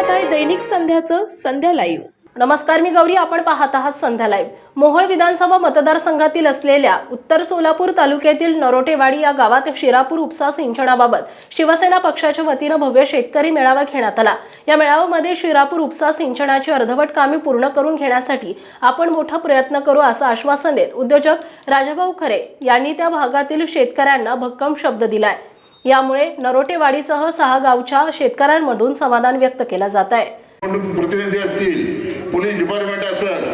पाहत आहे दैनिक संध्याचं संध्या लाईव्ह नमस्कार मी गौरी. आपण पाहत आहात संध्या लाईव्ह मोहोळ विधानसभा मतदारसंघातील असलेल्या उत्तर सोलापूर तालुक्यातील नरोटेवाडी या गावात शिरापूर उपसा सिंचनाबाबत शिवसेना पक्षाच्या वतीनं भव्य शेतकरी मेळावा घेण्यात आला. या मेळाव्यामध्ये शिरापूर उपसा सिंचनाची अर्धवट कामे पूर्ण करून घेण्यासाठी आपण मोठा प्रयत्न करू असं आश्वासन देत उद्योजक राजाभाऊ खरे यांनी त्या भागातील शेतकऱ्यांना भक्कम शब्द दिलाय. यामुळे नरोटेवाडीसह सहा गावच्या शेतकऱ्यांमधून समाधान व्यक्त केलं जात आहे. प्रतिनिधी असतील पोलीस डिपार्टमेंट असेल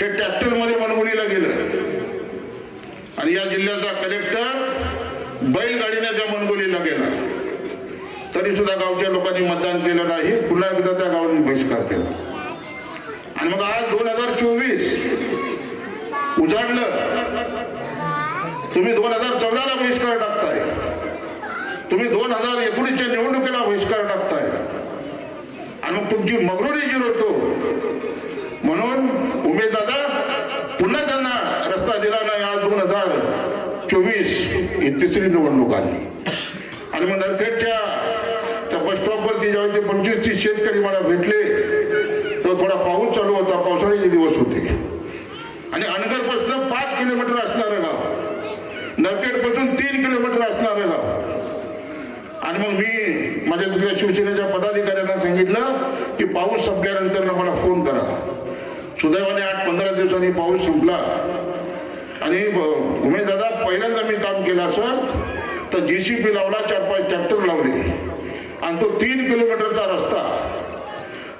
हे ट्रॅक्टरमध्ये मनगुलीला गेलं. आणि या जिल्ह्याचा कलेक्टर बैलगाडीने त्या मनगुलीला गेला. तरी सुद्धा गावच्या लोकांनी मतदान केलं नाही पुन्हा एकदा त्या गावाने बहिष्कार केला. आणि मग आज दोन हजार चोवीस उजाडलं. तुम्ही दोन हजार चौदाला बहिष्कार टाकला. तुम्ही दोन हजार एकोणीसच्या निवडणुकीला बहिष्कार टाकताय. आणि मग तुमची मगरुरी जिरवतो म्हणून उमेश दादा पुन्हा त्यांना रस्ता दिला नाही आज दोन हजार चोवीस ही तिसरी निवडणूक आली. आणि मग नरखेडच्या बस स्टॉपवरती जेव्हा ते पंचवीस तीस शेतकरी मला भेटले तेव्हा थोडा पाऊस चालू होता पावसाळ्याचे दिवस होते. आणि अनगरपासून पाच किलोमीटर असणारं गाव नरखेडपासून तीन किलोमीटर असणारं गाव. आणि मग मी माझ्या तिथल्या शिवसेनेच्या पदाधिकाऱ्यांना सांगितलं की पाऊस संपल्यानंतर मला फोन करा. सुदैवाने आठ पंधरा दिवसांनी पाऊस संपला. आणि उमेश दादा पहिल्यांदा मी काम केलं असं तर जे सी पी लावला चार पाच ट्रॅक्टर लावले. आणि तो तीन किलोमीटरचा रस्ता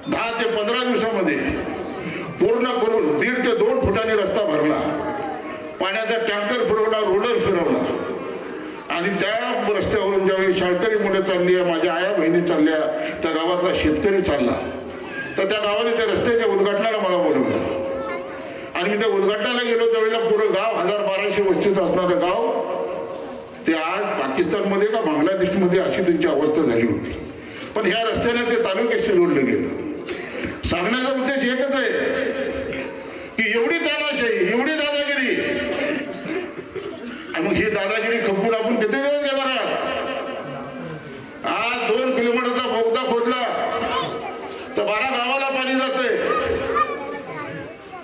दहा ते पंधरा दिवसामध्ये पूर्ण करून दीड ते दोन फुटाने रस्ता भरला. पाण्याचा टँकर फिरवला रोडर फिरवला. आणि त्या रस्त्यावरून ज्यावेळी शाळकरी मुलं चालली आहे माझ्या आया बहिणी चालल्या त्या गावातला शेतकरी चालला तर त्या गावाने त्या रस्त्याच्या उद्घाटनाला मला बोलवलं. आणि मी त्या उद्घाटनाला गेलो त्यावेळेला पुरं गाव हजार बाराशे वस्तीत असणारं गाव ते आज पाकिस्तानमध्ये का बांगलादेशमध्ये अशी त्यांची अवस्था झाली होती. पण ह्या रस्त्याने ते तालुक्याशी जोडलं गेलं. सांगण्याचा उद्देश एकच आहे की एवढी तानाशाही एवढी दादागिरी मग ही दादागिरी खपून आपण किती दिवस देणार आज दोन किलोमीटरचा बोगदा खोदला. तर बारा गावाला पाणी जाते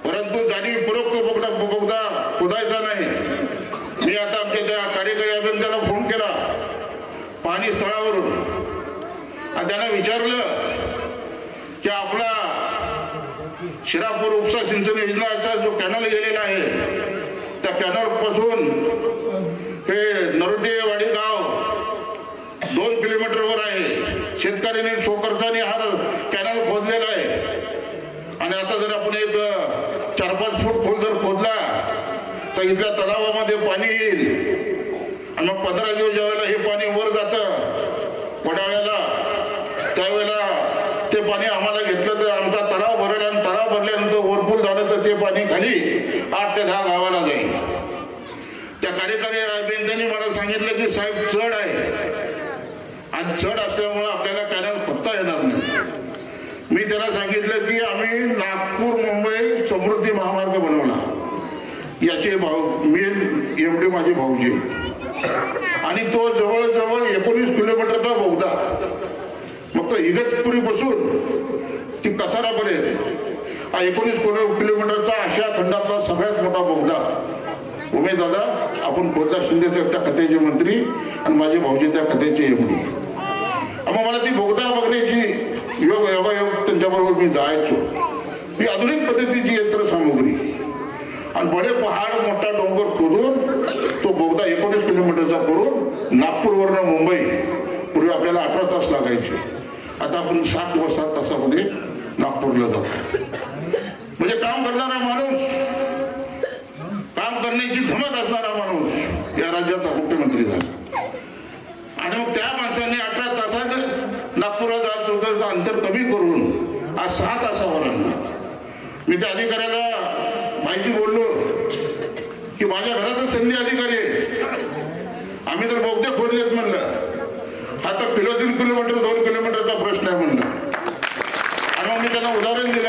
परंतु जाणीवपूर्वक तो बोगदा बोगदा खोदायचा नाही. मी आता आमच्या त्या कार्यकारी अभियंत्याला फोन केला. पाणी स्थळावरून. आणि त्यांना विचारलं की आपला शिरापूर उपसा सिंचन योजनाचा जो कॅनल गेलेला आहे त्या कॅनलपासून हे नरोटेवाडी गाव दोन किलोमीटरवर आहे. शेतकऱ्यांनी स्वखर्चाने हा कॅनल खोदलेला आहे. आणि आता जर आपण एक चार पाच फूट खोल जर खोदला तर इथल्या तलावामध्ये पाणी येईल. आणि मग पंधरा दिवस ज्यावेळेला हे पाणी वर जातं पडाव्याला त्यावेळेला ते पाणी आम्हाला घेतलं तर आमचा तलाव भरला आणि तलाव भरल्यानंतर झालं तर ते पाणी खाली आठ ते दहा गावाला जाईल. त्या कार्यकारी राजबेंद्रांनी मला सांगितलं की साहेब चढ आहे. आणि चढ असल्यामुळं आपल्याला कॅनल पत्ता येणार नाही. मी त्याला सांगितलं की आम्ही नागपूर मुंबई समृद्धी महामार्ग बनवला. याचे भाऊ मी एवढे माझे भाऊजी आणि तो जवळजवळ एकोणीस किलोमीटरचा बहुधा. मग तो इगतपुरीपासून ती कसारापर्यंत. हा एकोणीस किलो किलोमीटरचा आशिया खंडातला सगळ्यात मोठा बोगदा. उमेद दादा आपण खोदला शिंदे साहेब त्या खात्याचे मंत्री आणि माझे भाऊजी त्या खात्याचे एम डी मग मला ती बोगदा बघण्याची योग योगायोग त्यांच्याबरोबर मी जायचो. ही आधुनिक पद्धतीची यंत्रसामुग्री. आणि बडे पहाड मोठा डोंगर खोदून तो बोगदा एकोणीस किलोमीटरचा करून नागपूरवरनं मुंबई पूर्वी आपल्याला अठरा तास लागायचे. आता आपण सात व सात तासामध्ये नागपूरला जातो म्हणजे काम करणारा माणूस काम करण्याची धमक असणारा माणूस या राज्याचा मुख्यमंत्री झाला. आणि मग त्या माणसाने अठरा तासात नागपुरात अंतर कमी करून आज सहा तासावर आणला. मी त्या अधिकाऱ्याला माहिती बोललो की माझ्या घरातच संधी अधिकारी आहे. आम्ही तर बोगदे खोदलेत म्हणलं. हा तर किलो तीन किलोमीटर दोन किलोमीटरचा प्रश्न आहे म्हणलं. आणि मग मी त्यांना उदाहरण दिलं.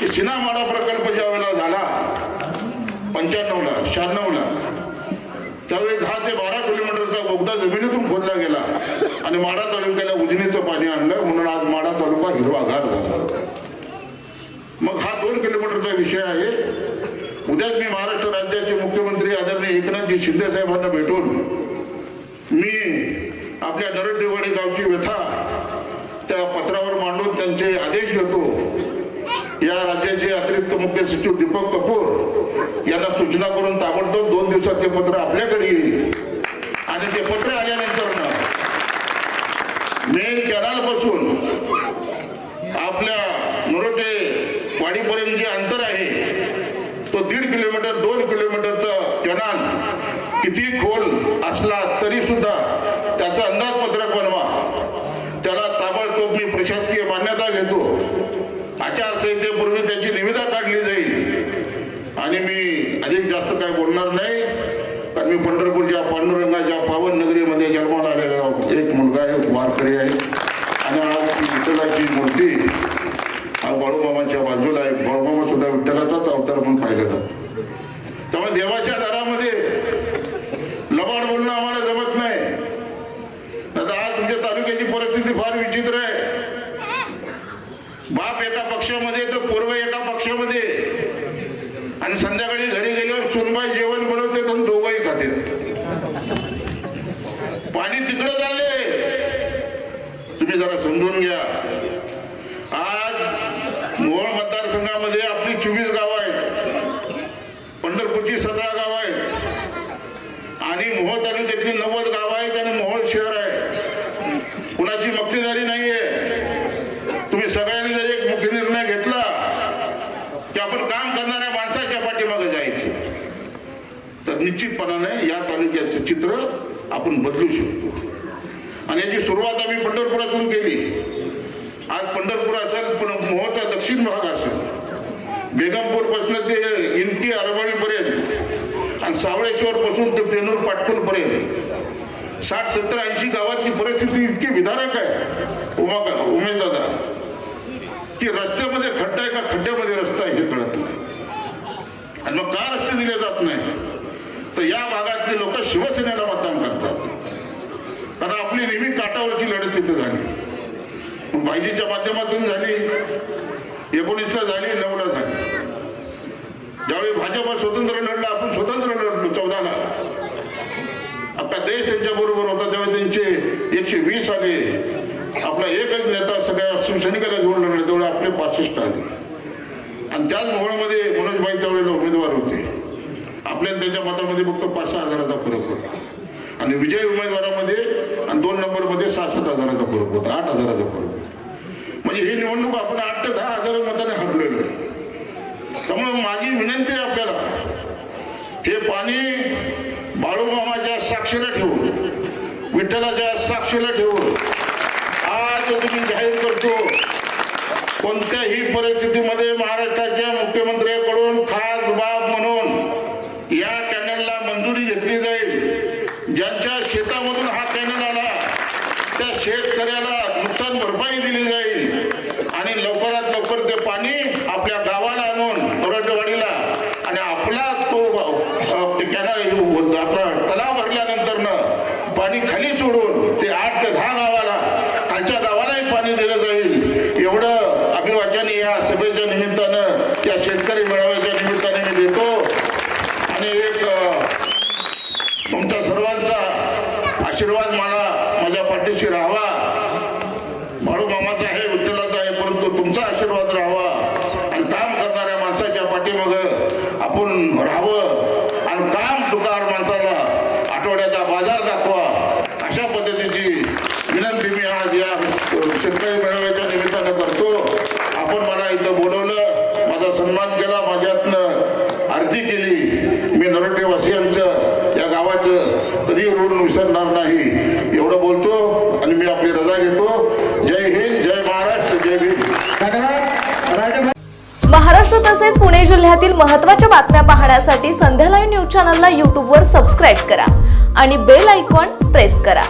की सिनामाडा प्रकल्प ज्या वेळेला झाला पंच्याण्णवला शहाण्णवला त्यावेळी दहा ते बारा किलोमीटरचा बोगदा जमिनीतून खोदला गेला आणि माडा तालुक्याला उजनीचं पाणी आणलं म्हणून आज माडा तालुका हिरवागार झाला. मग हा दोन किलोमीटरचा विषय आहे. उद्याच मी महाराष्ट्र राज्याचे मुख्यमंत्री आदरणीय एकनाथजी शिंदे साहेबांना भेटून मी आपल्या नरडेवाडी गावची व्यथा त्या पत्रावर मांडून त्यांचे आदेश घेतो या राज्याचे अतिरिक्त मुख्य सचिव दीपक कपूर यांना सूचना करून ताबडतोब दोन दिवसात ते पत्र आपल्याकडे येईल. आणि ते पत्र आल्यानंतर मेन कॅनलपासून आपल्या नरोटे वाडीपर्यंत जे अंतर आहे तो दीड किलोमीटर दोन किलोमीटरचा कॅनल किती खोल असला तरी सुद्धा त्याचं अंदाजपत्रक बनवा त्याला ताबडतोब मी प्रशासकीय मान्यता घेतो आचारसंहितेपूर्वी त्याची निविदा काढली जाईल आणि मी अधिक जास्त काय बोलणार नाही कारण मी पंढरपूरच्या पांडुरंगाच्या पावन नगरीमध्ये जन्माला आलेला एक मुलगा आहे वारकरी आहे. आणि आज ती विठ्ठलाची मूर्ती हा बाळूमामाच्या बाजूला आहे. बाळूमामा सुद्धा विठ्ठलाचाच अवतार म्हणून पाहिला जातो त्यामुळे देवाच्या दारामध्ये लबाड बोलणं आम्हाला जमत नाही आता आज तुमच्या तालुक्याची परिस्थिती फार विचित्र आहे बाप एका पक्षामध्ये तर पूर्व एका पक्षामध्ये आणि संध्याकाळी घरी गेल्यावर सुनबाई जेवण बनवते तर दोघंही खाते. पाणी तिकडे चालले तुम्ही जरा समजून घ्या आज मोहोळ मतदारसंघामध्ये आपली चोवीस गावं आहेत पंढरपूरची सतरा गावं आहेत आणि मोहोळ तालुक्यातली नव्वद गावं आहेत आणि मोहोळ शहर आहे कुणाची मक्तेदारी नाहीये तुम्ही सगळ्यांनी जर एक मुख्य निर्णय घेतला की आपण काम करणाऱ्या माणसाच्या पाठीमागे जायचं तर निश्चितपणाने या तालुक्याचं चित्र आपण बदलू शकतो. आणि याची सुरुवात आम्ही पंढरपुरातून केली. आज पंढरपूर असेल पण मोहचा दक्षिण भाग असेल. बेगमपूरपासून ते इनकी अरबळीपर्यंत आणि सावळेश्वर पासून ते पेनूर पाटपूर पर्यंत. साठ सत्तर ऐंशी गावाची परिस्थिती इतकी विधारक आहे. उमा उमेश दादा की रस्त्यामध्ये खड्डा आहे का? खड्ड्यामध्ये रस्ता आहे हे कळत नाही. आणि मग का रस्ते दिले जात नाही? तर या भागातले लोक शिवसेनेला आपली नेहमी काटावरची लढत तिथं झाली. मग बाईजीच्या माध्यमातून झाली एकोणीसला झाली नऊला झाली. ज्यावेळी भाजप स्वतंत्र लढला आपण स्वतंत्र लढलो चौदाला. आपला देश त्यांच्या बरोबर होता तेव्हा त्यांचे एकशे वीस आले. आपला एकच नेता सगळ्या शिवसैनिकाला घेऊन लढले तेवढे आपले पासष्ट आले. आणि त्याच मोहळमध्ये मनोजबाई त्यावेळेला उमेदवार होते. आपल्या त्यांच्या मतामध्ये फक्त पाच सहा हजाराचा फरक होता. आणि विजय उमेदवारामध्ये आणि दोन नंबरमध्ये सहासष्ट हजाराचा फरक होता आठ हजाराचा फरक होता. म्हणजे ही निवडणूक आपण आठ ते दहा हजार मताने हरलेलो आहे. त्यामुळे माझी विनंती आहे आपल्याला हे पाणी बाळूमामाच्या साक्षीला ठेवून विठ्ठलाच्या साक्षीला ठेवून आज तुम्ही जाहीर करतो कोणत्याही परिस्थितीमध्ये महाराष्ट्राच्या मुख्यमंत्र्यांकडून खास बाब म्हणून या कॅनलला मंजुरी घेतली जाईल ज्यांच्या शेतामधून हा कॅनल आला त्या शेतकऱ्याला नुकसान भरपाई दिली जाईल आणि लवकरात लवकर ते पाणी आपल्या गावाला आणून नोराटवाडीला आणि आपला तो अ, ते कॅनल आपला तलाव भरल्यानंतर पाणी खाली सोडून ते आठ ते दहा गावाला खालच्या गावालाही पाणी दिलं जाईल एवढं या सभेच्या निमित्तानं या शेतकरी मेळाव्याच्या निमित्ताने मी देतो. आणि एक तुमच्या सर्वांचा आशीर्वाद मला माझ्या पाठीशी राहावा. बाळू मामाचा आहे विठ्ठलाचा आहे परंतु तुमचा आशीर्वाद राहावा. आणि काम करणाऱ्या माणसाच्या पाठीमाग आपण राहावं आणि काम चुकार माणसाला आठवड्याचा बाजार दाखवा अशा पद्धतीची विनंती मी आज या शेतकरी मेळाव्याच्या निमित्तानं करतो आपण मला इथं बोलवलं माझा सन्मान केला माझ्यातनं आरती केली मी नरोटेवासियांचं कधी ऋण विसरणार नाही एवढं बोलतो आणि मी आपली रजा घेतो. जय हिंद जय महाराष्ट्र जय भीम. महाराष्ट्र तसेच पुणे जिल्ह्यातील महत्त्वाच्या बातम्या पाहण्यासाठी संध्या लाईव्ह न्यूज चॅनलला यूट्यूबवर सबस्क्राईब करा आणि बेल आयकॉन प्रेस करा.